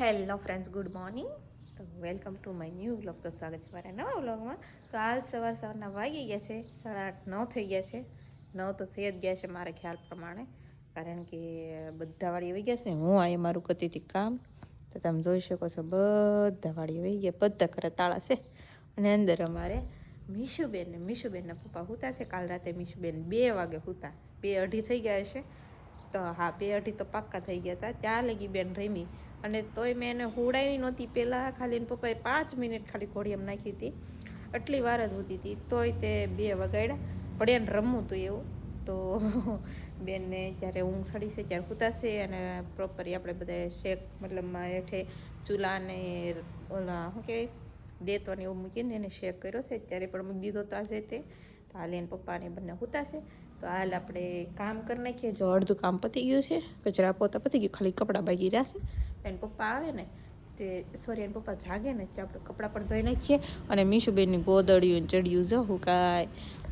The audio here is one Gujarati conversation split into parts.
હેલો ફ્રેન્ડ્સ ગુડ મોર્નિંગ તો welcome to my new vlog તો સ્વાગત છે મારા નવા વ્લોગમાં તો હાલ સવાર સવારના વાગી ગયા છે. સાડા આઠ, નવ થઈ ગયા છે. નવ તો થઈ જ ગયા છે મારા ખ્યાલ પ્રમાણે. કારણ કે બધા વાળી આવી ગયા છે. હું અહીં મારું કરતી હતી કામ. તો તમે જોઈ શકો છો, બધા વાળી આવી ગયા. બધા ઘરે તાળા છે. અને અંદર અમારે મીશુબેન ને મીશુબેનના પપ્પા હુતા છે. કાલ રાતે મીશુબેન બે વાગે હુતા. બે અઢી થઈ ગયા છે. હા, બે અઢી તો પાક્કા થઈ ગયા હતા. ત્યાં લગી બેન રમી. અને તોય મેં એને હુડાવી નહોતી. પહેલાં ખાલી એને પપ્પાએ પાંચ મિનિટ ખાલી ઘોડી એમ નાખી હતી. આટલી વાર જ હોતી હતી. તોય તે બે વગાડ્યા. પણ એને રમવું હતું એવું. તો બેનને જ્યારે ઊંઘ સડી છે, ત્યારે કૂતાશે અને પ્રોપરી આપણે બધા શેક મતલબ હેઠે ચૂલા ને ઓલા શું કહેવાય? દેતવાને એવું મૂકીને એને શેક કર્યો છે. ત્યારે પણ મૂકી દીધો તો આજે તે. તો હાલ એને પપ્પાને બંને હુતાશે તો હાલ આપણે કામ કરી નાખીએ. જો અડધું કામ પતી ગયું છે, કચરા પોતા પતી ગયું, ખાલી કપડાં બાકી રહ્યા છે. એને પપ્પા આવે ને, તે સોરી એને પપ્પા જાગે ને તે આપણે કપડાં પણ ધોઈ નાખીએ. અને મીશુબેનની ગોદળિયું ચડ્યું જો હું કાંઈ.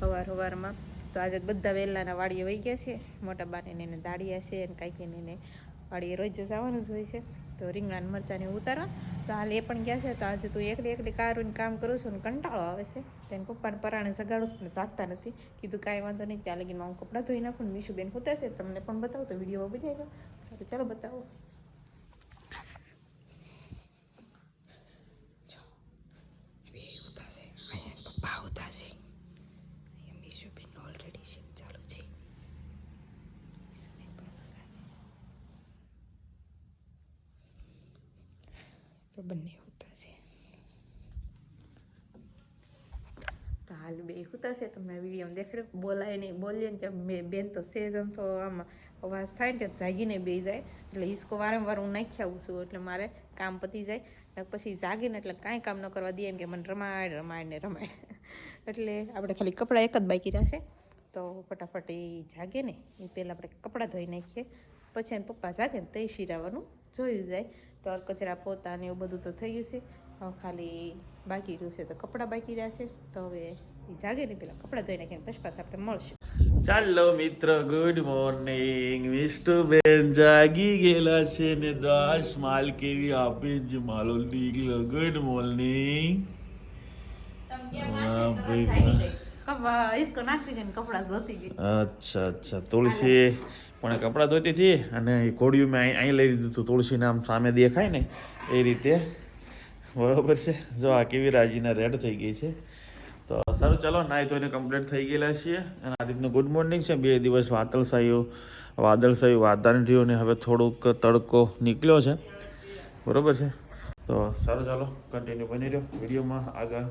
સવાર સવારમાં તો આજે બધા વહેલાના વાડીએ વહી ગયા છે. મોટા બાને એને દાડિયા છે અને કાંઈક એને વાડીએ રોજ જવાનું જ હોય છે. તો રીંગણા ને મરચાંને ઉતારવા. તો હાલ એ પણ ગયા છે, તો આજે તું એકલી એકલી કારું કામ કરું છું ને કંટાળો આવે છે. તેને પપ્પાને પરાણે સગાડું પણ જાગતા નથી. કીધું કાંઈ વાંધો નહીં, ત્યાં લગીને હું કપડાં ધોઈ નાખું મીશુબેન હોતા છે, તમને પણ બતાવો તો વીડિયો બની ગયો સારું, ચાલો બતાવો પપ્પા હોતા છે અહીંયા મીશુબેન ઓલરેડી શિફ્ટ ચાલુ છે મીશુબેન પણ સુતા છે તો બે હોતા છે તો હાલ તમને વીડિયો દેખાડે બોલાય નહીં, બોલીએ ને કે બેન તો સેજ આમ તો આમ અવાજ થાય ને ત્યાં જાગીને બે જાય. એટલે હિસકો વારંવાર હું નાખી આવું છું, એટલે મારે કામ પતી જાય. પછી જાગીને એટલે કાંઈ કામ ન કરવા દઈએ એમ કે મને રમાડ રમાડ ને રમાડ. એટલે આપણે ખાલી કપડાં એક જ બાકી રહેશે. તો ફટાફટ એ જાગે ને, એ પહેલાં આપણે કપડાં ધોઈ નાખીએ. પછી એને પપ્પા જાગે ને તે શિરાવાનું જોયું જાય. તો કચરા પોતા ને એવું બધું તો થઈ ગયું છે. ખાલી બાકી રહ્યું છે તો કપડાં બાકી રહ્યા છે. તો હવે એ જાગે ને પેલા કપડાં ધોઈ નાખીને પછી પાછા આપણે મળશું. ચાલો મિત્ર ગુડ મોર્નિંગ મિસ્ટરબેન જાગી ગયેલા છે ને દાસ માલ કેવી આપે જ માલો નીકળ્યો. ગુડ મોર્નિંગ અચ્છા અચ્છા. તુલસી પણ કપડાં ધોતી હતી અને એ કોડિયું મેં અહીં લઈ લીધું હતું તુલસીને નામ સામે દેખાય ને, એ રીતે. બરાબર છે? જો આ કેવી રાજીના રેડ થઈ ગઈ છે. તો સારું, ચાલો નાઈ ધોઈને કમ્પ્લીટ થઈ ગયેલા છીએ. અને આ રીતનું ગુડ મોર્નિંગ છે. બે દિવસ વાદળછાયું વાદળછાયું વાતાવરણ રહ્યું ને હવે થોડુંક તડકો નીકળ્યો છે. બરાબર છે? તો સારું, ચાલો કન્ટિન્યુ બની રહ્યો. વિડીયોમાં આગળ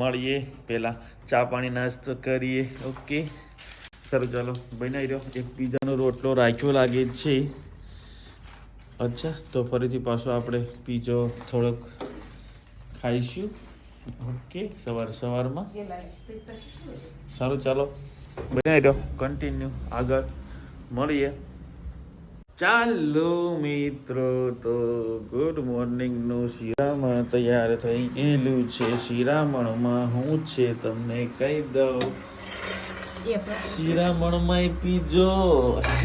મળીએ. પહેલાં ચા પાણી નાસ્તો કરીએ. ઓકે સારું ચાલો બનાવી રહ્યો. એકબીજાનો રોટલો રાખ્યો લાગે છે. અચ્છા, તો ફરીથી પાછો આપણે પીઝો થોડોક ખાઈશું. ઓકે, સવાર સવારમાં. સારું, ચાલો બનાવી રહ્યો. કન્ટિન્યુ આગળ મળીએ. ચાલો મિત્રો, તો ગુડ મોર્નિંગનું શિરામણ તૈયાર થઈ ગયેલું છે. શિરામણમાં હું છે, તમને કહી દઉં. શિરામણમાં પીજો.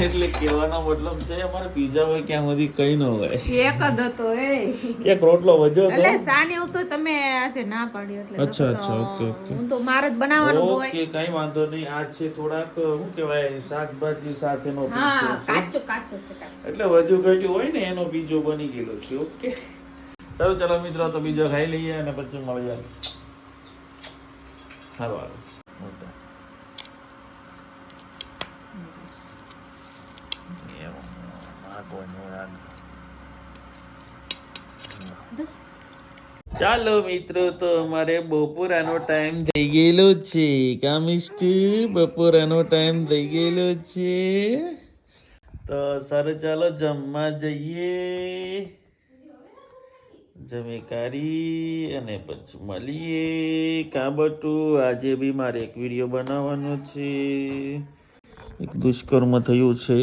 એટલે કહેવાનો મતલબ છે અમારે પીઝા હોય ક્યાં સુધી કઈ ન હોય. એક જ હતો એ. એક રોટલો વધ્યો એટલે સાને એવું તો તમે આજે ના પાડી એટલે અચ્છા, અચ્છા, ઓકે, ઓકે. હું તો મારે જ બનાવવાનું હોય. ઓકે કઈ વાંધો નહીં. આજ છે થોડાક શું કહેવાય શાકભાજી સાથેનો હા કાચો કાચો છે એટલે વધુ ઘટ્યું હોય ને એનો બીજો બની ગયેલો છે. ઓકે. સારું ચલો મિત્રો તો બીજો ખાઈ લઈએ અને પછી મળીએ. સારું સારું મોટા. એવું, આ કોઈને યાદ. ચાલો મિત્રો, તો અમારે બપોરાનો ટાઈમ થઈ ગયેલો છે. કામિસ્ટી બપોરાનો ટાઈમ થઈ ગયેલો છે. તો સારું, ચાલો જમવા જઈએ. જમી કાઢી અને પછી મળીએ. કાબટું, આજે બી મારે એક વીડિયો બનાવવાનો છે. એક દુષ્કર્મ થયું છે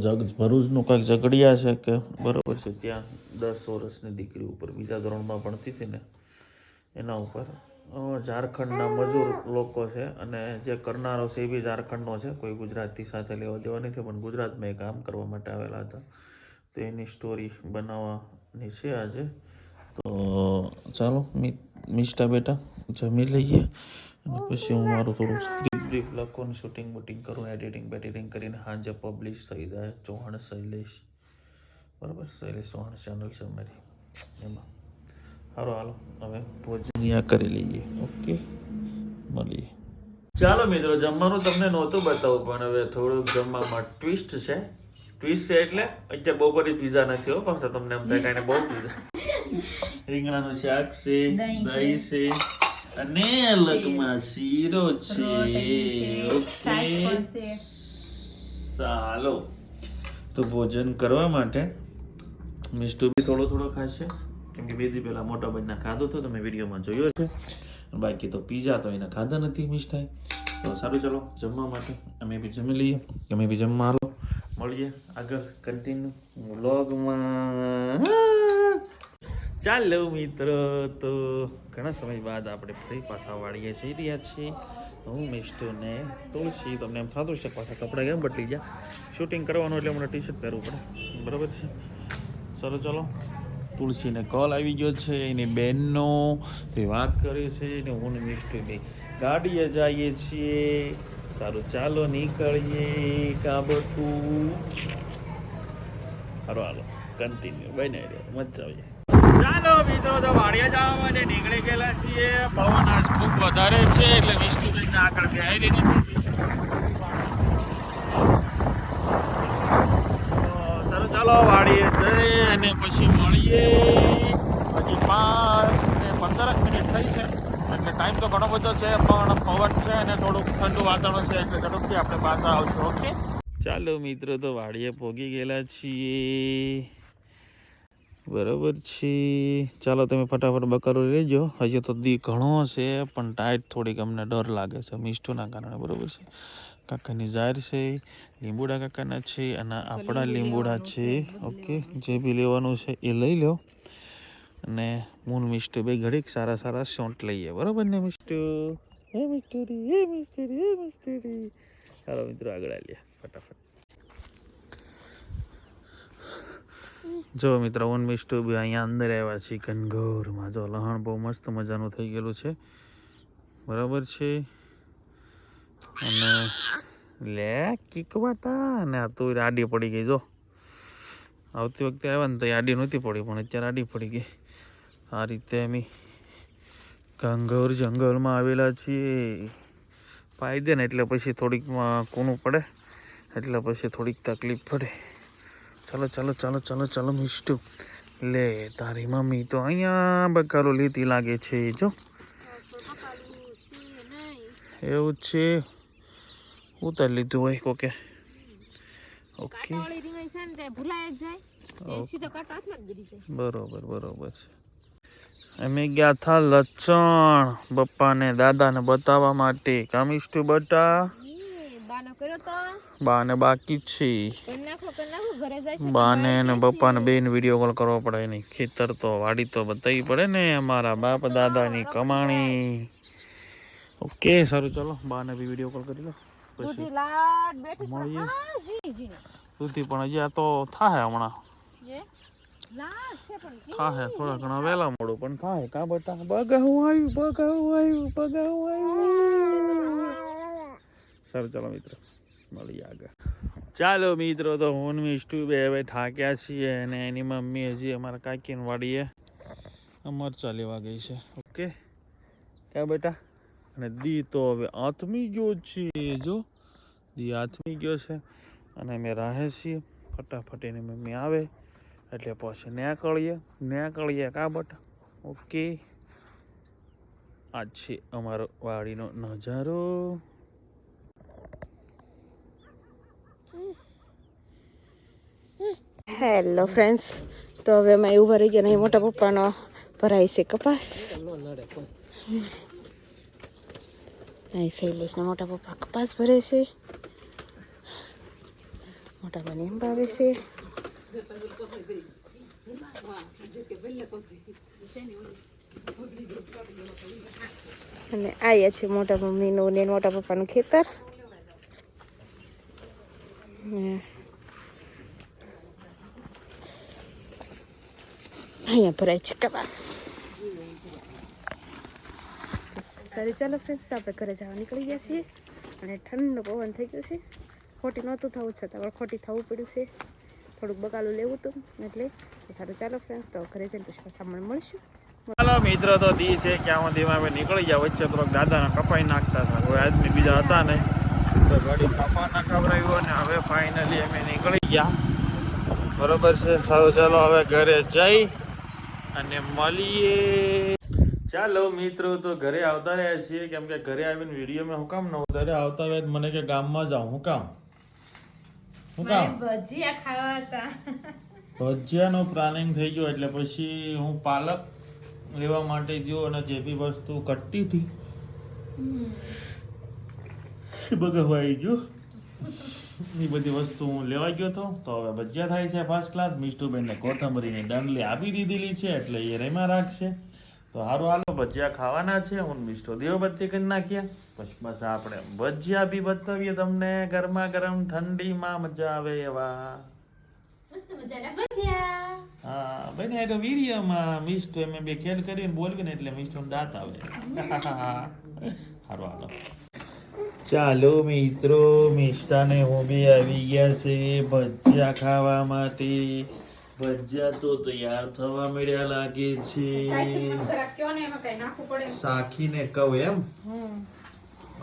જગ, ભરૂચનું કાંઈક ઝઘડિયા છે કે? બરાબર છે, ત્યાં દસ વર્ષની દીકરી ઉપર, બીજા ધોરણમાં ભણતી હતી ને, એના ઉપર. ઝારખંડના મજૂર લોકો છે અને જે કરનારો છે એ બી ઝારખંડનો છે, કોઈ ગુજરાતી સાથે લેવા દેવા નથી, પણ ગુજરાતમાં એ કામ કરવા માટે આવેલા હતા. તો એની સ્ટોરી બનાવવાની છે આજે. તો, ચાલો મિ મિસ્ટા બેટા, જમી લઈએ અને પછી હું મારું થોડું સ્ક્રિપ્ટ બ્રીફ લખું શૂટિંગ બુટિંગ કરું એડિટિંગ બેડિટિંગ કરીને સાંજે પબ્લિશ થઈ જાય, ચૌહાણ શૈલેષ. બરાબર? શૈલેષ ચૌહાણ ચેનલ છે મારી એમાં. સારું હાલો. હવે ભોજનિયા કરી લઈએ. ઓકે મળીએ. ચાલો મિત્રો, જમવાનું તમને નહોતું બતાવું, પણ હવે થોડુંક જમવામાં ટ્વિસ્ટ છે. ટ્વિસ્ટ છે એટલે અત્યારે બપોરે પીઝા નથી હો પાછા તમને એમ થાય બહુ પીઝા રીંગણાનું શાક છે દહીં છે અને અલગમાં શીરો છે ઓકે ચાલો તો ભોજન કરવા માટે મિસ્ટુ બી થોડો થોડો ખાશે. કેમ કે બે દી પહેલાં મોટા ભાઈના ખાધો તો તમે વિડીયોમાં જોયો છે બાકી તો પીઝા તો એને ખાધા નથી મિસ્ટાએ તો સારું ચલો જમવા માટે અમે બી જમી લઈએ. તમે બી જમવા મળીએ આગળ કન્ટિન્યુ વ્લોગમાં ચાલો મિત્રો, તો ઘણા સમય બાદ આપણે ફરી પાછા વાળીએ જઈ રહ્યા છીએ. હું મિસ્ટુને તુલસી તમને એમ થતું છે પાછા કપડાં કેમ બદલી ગયા? શૂટિંગ કરવાનું એટલે મને ટી શર્ટ પહેરવું પડે. બરાબર છે? ચલો ચલો. તુલસીને કોલ આવી ગયો છે, એની બહેનનો તે વાત કરે છે ને હું ને મિસ્ટુ ગાડીએ જઈએ છીએ. સારું, ચાલો નીકળીએ કાબટું સારું હાલો. કન્ટિન્યુ બની રહ્યો મજા આવી ચાલો મિત્રો, તો વાડિયા જવા માટે નીકળી ગયેલા છીએ. પવન આજ ખૂબ વધારે છે, એટલે મિસ્ટુબેન આગળ બેહારી નથી સારું ચાલો વાડીએ જઈએ અને પછી મળીએ. હજી પાંચ પંદર મિનિટ થઈ છે, એટલે ટાઈમ તો ઘણો બધો છે, પણ પવન છે અને થોડુંક ઠંડુ વાતાવરણ છે, એટલે ઝડપથી આપણે પાછા આવશું ઓકે ચાલો મિત્રો, તો વાડીએ પોગી ગયેલા છીએ. બરાબર છે. ચાલો તમે ફટાફટ બકારો લેજો હજી તો દી ઘણો છે પણ ટાઈટ થોડીક અમને ડર લાગે છે. મિસ્ટુના કારણે બરાબર છે. કાકાની જાહેર છે લીંબુડા કાકાના છે અને આપણા લીંબુડા છે. ઓકે જે બી લેવાનું છે એ લઈ લો અને મૂન મિસ્ટુ બે ઘડીક સારા સારા શોટ લઈએ. બરાબર ને મિસ્ટુ હે મિસ્ટુરી હે મિસ્ટુરી હે મિસ્ટુરી ચાલો મિત્રો આગળ આવીએ. ફટાફટ. જો મિત્રો વન મિસ્ટુ બી અહીંયા અંદર આવ્યા છીએ કનઘોરમાં જો લહણ બહુ મસ્ત મજાનું થઈ ગયેલું છે. બરાબર છે? અને લે, કીકવાતા. અને આ તો આડી પડી ગઈ, જો. આવતી વખતે આવ્યા ને તો આડી નહોતી પડી, પણ અત્યારે આડી પડી ગઈ. આ રીતે અમે ઘંઘોર જંગલમાં આવેલા છીએ. પાઈ દે ને એટલે પછી થોડીક કોનું પડે, એટલે પછી થોડીક તકલીફ પડે. ચાલો ચાલો ચાલો ચાલો ચાલો મિસ્ટુ. લે તારી મમ્મી તો અહીંયા બકારો લેતી લાગે છે જો. એવું છે છે. ઉતારી લીધું હોય કોકે. ઓકે. બરોબર બરોબર છે. અમે ગયા થા લચણ પપ્પાને દાદાને બતાવવા માટે. કામિષ્ટુ બટા? બાનો બાકી છે. બાને ને પપ્પાને બેન વીડિયો કોલ કરવો પડે નહીં ખેતર તો વાડી તો બતાવી પડે ને અમારા બાપ દાદાની કમાણી. ઓકે સારું ચલો. બાને બી વીડિયો કોલ કરી લો. પછી. મળીએ. સુધી પણ હજી આ તો થાય હમણાં. થાય થોડા ઘણા વહેલા મોડું પણ થાય કા બટા? બગાવું આવ્યું બગાવું આવ્યું બગાવું આવ્યું. સારું, ચાલો મિત્રો. મળીએ આગળ. ચાલો મિત્રો, તો હું મિસ્ટુ બે હવે થાક્યા છીએ અને એની મમ્મી હજી અમારા કાકીને વાડીએ મરચા લેવા ગઈ છે. ઓકે? ક્યાં બેટા? અને દી તો હવે આથમી ગયો છે. જો, દી આથમી ગયો છે અને અમે રાહે છીએ. ફટાફટ એની મમ્મી આવે એટલે પછી નીકળીએ. નીકળીએ કા બટા? ઓકે. આ છે અમારો વાડીનો નજારો. હેલો ફ્રેન્ડ્સ તો હવે અમે એવું ભરી ગયા નહીં મોટા પપ્પાનો ભરાય છે કપાસ. અહીં શૈલેષના મોટા પપ્પા કપાસ ભરે છે. મોટા ભાઈ એમ ભાવે છે. અને આયા છે મોટા મમ્મીનું ને મોટા પપ્પાનું ખેતર. અહીંયા ભરાય છે કપાસ સારી ચાલો ફ્રેન્ડ્સ તો આપણે ઘરે જવા નીકળી ગયા છીએ. અને ઠંડો પવન થઈ ગયો છે. ખોટી નહોતું થવું છતાં હવે ખોટી થવું પડ્યું છે. થોડુંક બકાલું લેવું હતું એટલે સારું ચાલો ફ્રેન્ડ્સ તો ઘરે જઈને પછી પાછા મળે મળશું. ચાલો મિત્રો તો દી છે ક્યાં સુધીમાં અમે નીકળી ગયા? વચ્ચે થોડોક દાદાના કપાઈ નાખતા હતા. કોઈ આદમી બીજા હતા નહીં. તો ગાડી કપા ના ખવડાવ્યું અને હવે ફાઇનલી અમે નીકળી ગયા. બરોબર છે? સારું ચાલો હવે ઘરે જઈ અને મળીએ. ચાલો મિત્રો તો ઘરે આવતા રહ્યા છીએ. કેમ કે ઘરે આવીને વીડિયો મેં હું કામ ન ઘરે આવતા રહ્યા મને કે ગામમાં જાઉં હું કામ? હું કામ? ભજીયા ખાવા હતા. ભજીયાનો પ્લાનિંગ થઈ ગયો એટલે પછી હું પાલક લેવા માટે ગયો અને જે બી વસ્તુ કટતી હતી. એ બગડવાઈ ગયું. એ બધી વસ્તુ હું લેવા ગયો હતો તો હવે ભજીયા થાય છે ફર્સ્ટ ક્લાસ મિષ્ટુબેનને કોથમરીની ડંડલી આપી દીધેલી છે એટલે એ રેમાં રાખશે. તો સારું હાલો ભજીયા ખાવાના છે. હું મિષ્ટો દેવબત્તી કરી નાખ્યા પછી બસ આપણે ભજીયા બી બતાવીએ તમને. ગરમા ગરમ ઠંડીમાં મજા આવે એવા. હા ભાઈ ને તો વિડીયોમાં મિસ્ટો એમ બે ખેલ કરીને બોલવી ને એટલે મિસ્ટો દાંત આવે સારું હાલો. ચાલો મિત્રો મિષ્ટાને હું બી આવી ગયા છે ભજીયા ખાવા માટે. ભજીયા તો તૈયાર થવા મળ્યા લાગે છે. સાખીને કહું એમ?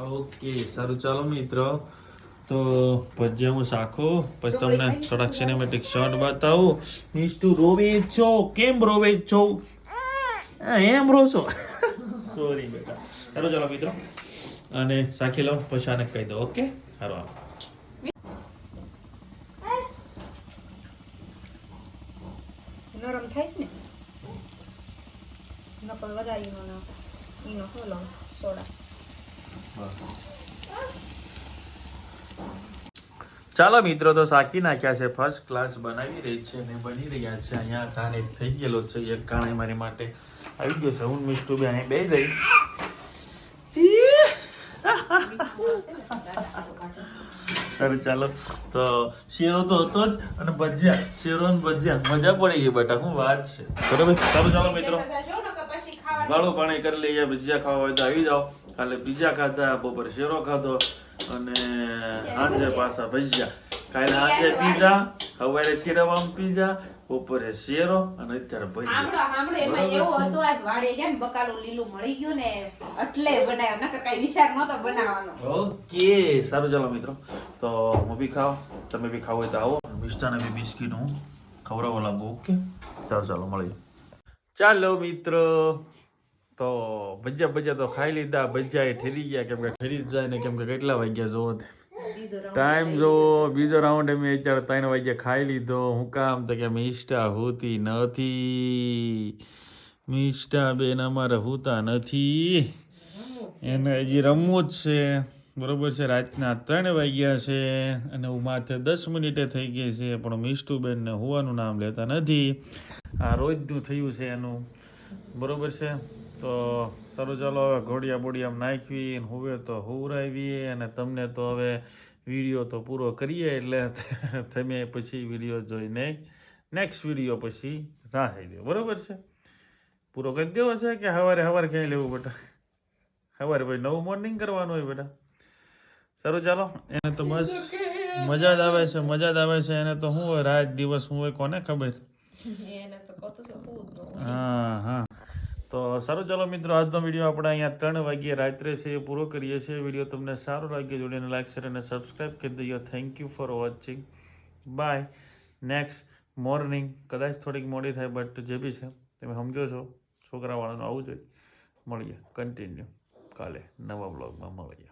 ઓકે સારું ચાલો મિત્રો. તો ભજીયા હું શાખો પછી તમને થોડાક સિનેમેટિક શોટ બતાવું. મિસ્ટુ રોવે છો? કેમ રોવે છો? એમ રોશો સોરી બેટા. ચાલો ચાલો મિત્રો. અને સાખી લઉં પછી આને કહી દો ઓકે? સારું હાલો. નરમ થાય ને? નકલ વધારી નો ઈનો હોલો સોડા. ચાલો મિત્રો તો સાકી નાખ્યા છે. ફર્સ્ટ ક્લાસ બનાવી રહી છે અને બની રહ્યા છે. અહીંયા કાને થઈ ગયેલો છે. એક કાણે મારી માટે આવી ગયો છે. હું મિસ્ટુ બે અહીં બે જઈ સારું ચાલો. તો શેરો તો હતો જ અને ભજીયા શેરો અને ભજીયા. મજા પડી ગઈ બેટા શું વાત છે? બરોબર? સારું ચાલો મિત્રો. ગાળું પાણી કરી લઈએ ભજીયા ખાવા હોય તો આવી જાઓ. કાલે પીઝા ખાધા બપોરે શેરો ખાધો અને સાંજે પાછા ભજીયા. કાલે સાંજે પીઝા સવારે શેરવામ પીઝા બપોરે શેરો અને અત્યારે આમળો સાંભળો એમાં એવું હતું આજ વાડે ગયા ને બકાલો લીલું મળી ગયું ને એટલે બનાવ્યો. નકર કઈ વિચાર નતો બનાવવાનો. ઓકે સારું ચાલો મિત્રો. તો હું બી ખાવ તમે બી ખાવ હોય તો આવો. મિષ્ટાને બી બિસ્કીટ હું ખવડાવવા લાગુ ઓકે? ચાલો ચાલો મળીએ. ચાલો મિત્રો. તો ભજીયા ભજીયા તો ખાઈ લીધા. ભજીયા એ ઠેરી ગયા. કેમ કે ઠેરી જ જાય ને કેમ કે કેટલા વાગ્યા જોવો ટાઈમ જો બીજો રાઉન્ડ મેં અત્યારે ત્રણ વાગે ખાઈ લીધો. હું કામ તો કે મિષ્ટા હોતી નથી. મિષ્ટા બેન અમારે હોતા નથી. એને હજી રમવું જ છે. બરોબર છે રાતના ત્રણ વાગ્યા છે અને હું માથે દસ મિનિટે થઈ ગઈ છે પણ મિષ્ટુબેનને હોવાનું નામ લેતા નથી. આ રોજનું થયું છે એનું. બરોબર છે? તો સારું ચાલો હવે ઘોડિયા બોડિયા નાખવી હોવે તો હોવરાવીએ અને તમને તો હવે વીડિયો તો પૂરો કરીએ એટલે તમે પછી વીડિયો જોઈને નેક્સ્ટ વીડિયો પછી રાહ દો બરાબર છે? પૂરો કરી દેવો છે કે સવારે સવારે ક્યાંય લેવું બેટા? સવારે પછી નવું મોર્નિંગ કરવાનું હોય બેટા. સારું ચાલો. એને તો બસ મજા જ આવે છે મજા જ આવે છે. એને તો શું હોય રાત દિવસ શું હોય કોને ખબર? હા હા. તો સારું ચાલો મિત્રો, આજનો વીડિયો આપણે અહીંયા ત્રણ વાગ્યે રાત્રે છે એ પૂરો કરીએ છીએ. વીડિયો તમને સારો લાગ્યો જોડીને લાઈક, શેર અને સબસ્ક્રાઈબ કરી દઈએ. Thank you for watching bye next morning કદાચ થોડીક મોડી થાય બટ જે બી છે, તમે સમજો છો. છોકરાવાળાનું આવું જોઈએ મળીએ. કન્ટિન્યુ કાલે નવા બ્લોગમાં મળીએ.